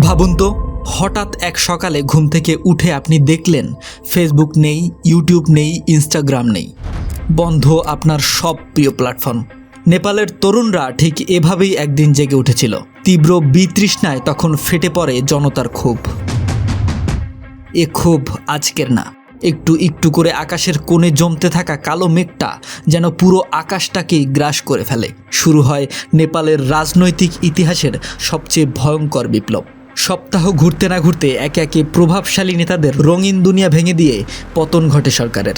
ভাবুন তো, হঠাৎ এক সকালে ঘুম থেকে উঠে আপনি দেখলেন ফেসবুক নেই ইউটিউব নেই ইনস্টাগ্রাম নেই। বন্ধ আপনার সব প্রিয় প্ল্যাটফর্ম নেপালের তরুণরা ঠিক এভাবেই একদিন জেগে উঠেছিল। তীব্র বিতৃষ্ণায় তখন ফেটে পড়ে জনতার ক্ষোভ। এ ক্ষোভ আজকের না। একটু একটু করে আকাশের কোণে জমতে থাকা কালো মেঘটা যেন পুরো আকাশটাকেই গ্রাস করে ফেলে। শুরু হয় নেপালের রাজনৈতিক ইতিহাসের সবচেয়ে ভয়ঙ্কর বিপ্লব। সপ্তাহ ঘুরতে না ঘুরতে একে একে প্রভাবশালী নেতাদের রঙিন দুনিয়া ভেঙে দিয়ে পতন ঘটে সরকারের।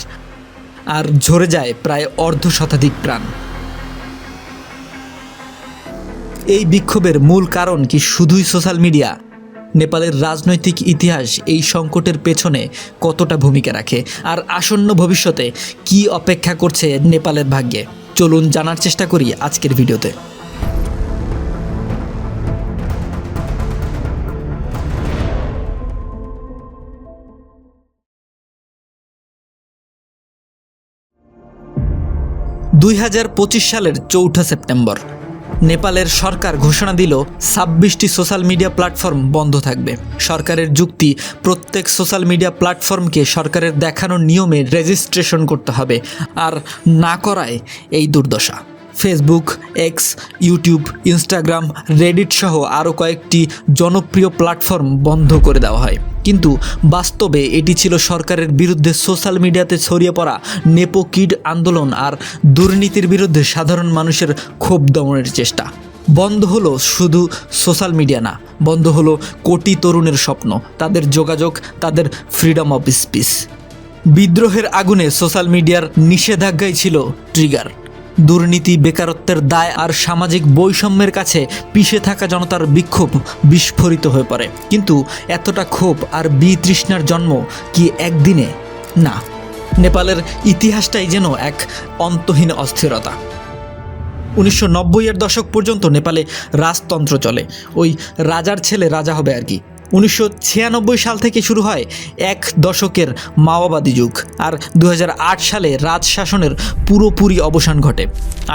আর ঝরে যায় প্রায় অর্ধ শতাধিক প্রাণ। এই বিক্ষোভের মূল কারণ কি শুধুই সোশ্যাল মিডিয়া? নেপালের রাজনৈতিক ইতিহাস এই সংকটের পেছনে কতটা ভূমিকা রাখে? আর আসন্ন ভবিষ্যতে কি অপেক্ষা করছে নেপালের ভাগ্যে? চলুন জানার চেষ্টা করি আজকের ভিডিওতে। দুই হাজার পঁচিশ সালের চৌঠা সেপ্টেম্বর। নেপালের সরকার ঘোষণা দিল ছাব্বিশটি সোশ্যাল মিডিয়া প্ল্যাটফর্ম বন্ধ থাকবে। সরকারের যুক্তি, প্রত্যেক সোশ্যাল মিডিয়া প্ল্যাটফর্মকে সরকারের দেখানো নিয়মে রেজিস্ট্রেশন করতে হবে আর না করায় এই দুর্দশা। Facebook, X, YouTube, Instagram, Reddit সহ আরও কয়েকটি জনপ্রিয় প্ল্যাটফর্ম বন্ধ করে দেওয়া হয়। কিন্তু বাস্তবে এটি ছিল সরকারের বিরুদ্ধে সোশ্যাল মিডিয়াতে ছড়িয়ে পড়া নেপো কিড আন্দোলন আর দুর্নীতির বিরুদ্ধে সাধারণ মানুষের ক্ষোভ দমনের চেষ্টা। বন্ধ হলো শুধু সোশ্যাল মিডিয়া না, বন্ধ হলো কোটি তরুণের স্বপ্ন, তাদের যোগাযোগ, তাদের ফ্রিডম অফ স্পিচ। বিদ্রোহের আগুনে সোশ্যাল মিডিয়ার নিষেধাজ্ঞাই ছিল ট্রিগার। দুর্নীতি, বেকারত্বের দায় আর সামাজিক বৈষম্যের কাছে পিষে থাকা জনতার বিক্ষোভ বিস্ফোরিত হয়ে পড়ে। কিন্তু এতটা ক্ষোভ আর বিতৃষ্ণার জন্ম কি একদিনে? না। নেপালের ইতিহাসটাই যেন এক অন্তহীন অস্থিরতা। উনিশশো নব্বইয়ের দশক পর্যন্ত নেপালে রাজতন্ত্র চলে। ওই রাজার ছেলে রাজা হবে আর কি। উনিশশো ছিয়ানব্বই সাল থেকে শুরু হয় এক দশকের মাওবাদী যুগ, আর দু হাজার আট সালে রাজ শাসনের পুরোপুরি অবসান ঘটে।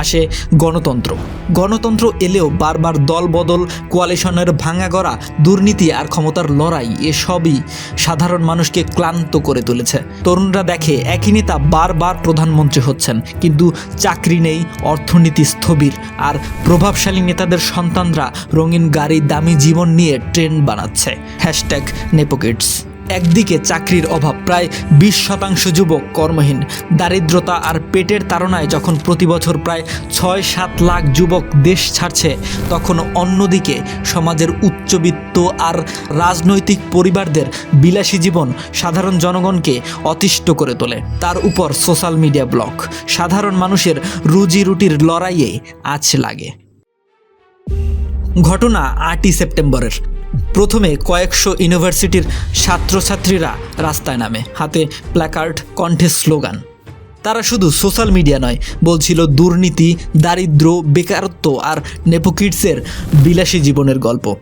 আসে গণতন্ত্র। গণতন্ত্র এলেও বারবার দল বদল কোয়ালিশনের ভাঙা গড়া, দুর্নীতি আর ক্ষমতার লড়াই এসবই সাধারণ মানুষকে ক্লান্ত করে তুলেছে। তরুণরা দেখে একই নেতা বারবার প্রধানমন্ত্রী হচ্ছেন, কিন্তু চাকরি নেই, অর্থনীতি স্থবির, আর প্রভাবশালী নেতাদের সন্তানরা রঙিন গাড়ি, দামি জীবন নিয়ে ট্রেন্ড বানাচ্ছে। Hashtag nepo kids. একদিকে চাকরির অভাব প্রায় বিশ শতাংশ যুবক কর্মহীন। দারিদ্রতা আর পেটের তাড়নায় যখন প্রতি বছর প্রায় ছয় সাত লাখ যুবক দেশ ছাড়ছে, তখন অন্যদিকে সমাজের উচ্চবিত্ত আর রাজনৈতিক পরিবারদের বিলাসী জীবন সাধারণ জনগণকে অতিষ্ঠ করে তোলে। তার উপর সোশ্যাল মিডিয়া ব্লক। সাধারণ মানুষের রুজি রুটির লড়াইয়ে আছ লাগে। ঘটনা আটই সেপ্টেম্বরের। প্রথমে কয়েকশো ইউনিভার্সিটির ছাত্রছাত্রীরা রাস্তায় নামে। হাতে প্ল্যাকার্ড কণ্ঠে স্লোগান। তারা শুধু সোশ্যাল মিডিয়া নয়, বলছিল দুর্নীতি, দারিদ্র, বেকারত্ব আর নেপোকিডসের বিলাসী জীবনের গল্প।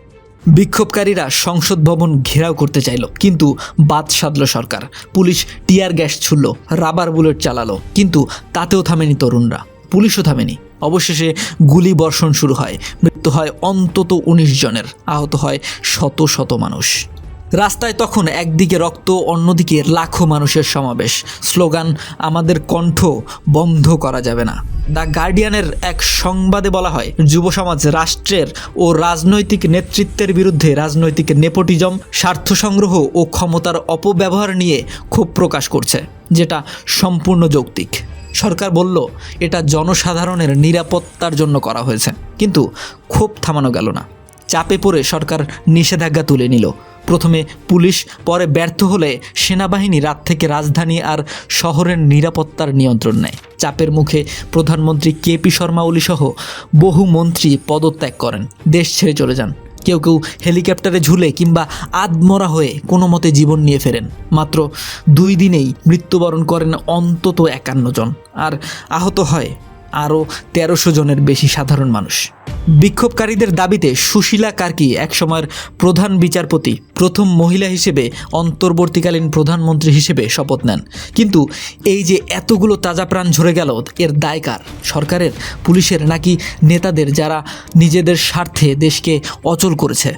বিক্ষোভকারীরা সংসদ ভবন ঘেরাও করতে চাইল, কিন্তু বাদ সাধল সরকার। পুলিশ টিয়ার গ্যাস ছুড়ল, রাবার বুলেট চালালো, কিন্তু তাতেও থামেনি তরুণরা। পুলিশও থামেনি। অবশেষে গুলি বর্ষণ শুরু হয়। মৃত্যু হয় অন্তত উনিশ জনের, আহত হয় শত শত মানুষ। রাস্তায় তখন একদিকে রক্ত, অন্যদিকে লাখো মানুষের সমাবেশ। স্লোগান, আমাদের কণ্ঠ বন্ধ করা যাবে না। দ্য গার্ডিয়ানের এক সংবাদে বলা হয়, যুব সমাজ রাষ্ট্রের ও রাজনৈতিক নেতৃত্বের বিরুদ্ধে রাজনৈতিক নেপোটিজম, স্বার্থ সংগ্রহ ও ক্ষমতার অপব্যবহার নিয়ে ক্ষোভ প্রকাশ করছে, যেটা সম্পূর্ণ যৌক্তিক। সরকার বলল, এটা জনসাধারণের নিরাপত্তার জন্য করা হয়েছে। কিন্তু ক্ষোভ থামানো গেল না। চাপে পড়ে সরকার নিষেধাজ্ঞা তুলে নিল। প্রথমে পুলিশ, পরে ব্যর্থ হলে সেনাবাহিনী রাত থেকে রাজধানী আর শহরের নিরাপত্তার নিয়ন্ত্রণ নেয়। চাপের মুখে প্রধানমন্ত্রী কেপি শর্মা ওলি সহ বহু মন্ত্রী পদত্যাগ করেন। দেশ ছেড়ে চলে যান। কেউ কেউ হেলিকপ্টারে ঝুলে কিংবা আদমরা হয়ে কোনো মতে জীবন নিয়ে ফেরেন। মাত্র দুই দিনেই মৃত্যুবরণ করেন অন্তত একান্ন জন। আর আহত হয় আরও তেরোশো জনের বেশি সাধারণ মানুষ। বিক্ষোভকারীদের দাবিতে সুশীলা কার্কি একসময়ের প্রধান বিচারপতি, প্রথম মহিলা হিসেবে অন্তর্বর্তীকালীন প্রধানমন্ত্রী হিসেবে শপথ নেন। কিন্তু এই যে এতগুলো তাজা প্রাণ ঝরে গেল, এর দায়কার সরকারের, পুলিশের নাকি নেতাদের যারা নিজেদের স্বার্থে দেশকে অচল করেছে?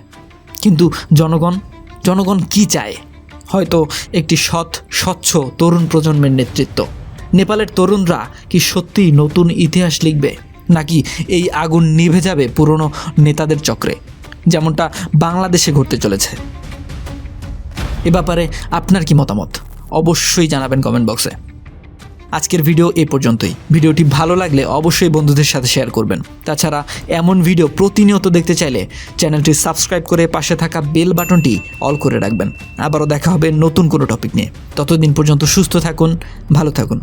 কিন্তু জনগণ জনগণ কি চায়? হয়তো একটি সৎ, স্বচ্ছ তরুণ প্রজন্মের নেতৃত্ব। নেপালের তরুণরা কি সত্যিই নতুন ইতিহাস লিখবে? নাকি এই আগুন নিভে যাবে পুরনো নেতাদের চক্রে? যেমনটা বাংলাদেশে ঘটতে চলেছে। এ ব্যাপারে আপনার কি মতামত? অবশ্যই জানাবেন কমেন্ট বক্সে আজকের ভিডিও এ পর্যন্তই। ভিডিওটি ভালো লাগলে অবশ্যই বন্ধুদের সাথে শেয়ার করবেন। তাছাড়া এমন ভিডিও প্রতিনিয়ত দেখতে চাইলে চ্যানেলটি সাবস্ক্রাইব করে পাশে থাকা বেল বাটনটি অল করে রাখবেন। আবারও দেখা হবে নতুন কোনো টপিক নিয়ে। ততদিন পর্যন্ত সুস্থ থাকুন, ভালো থাকুন।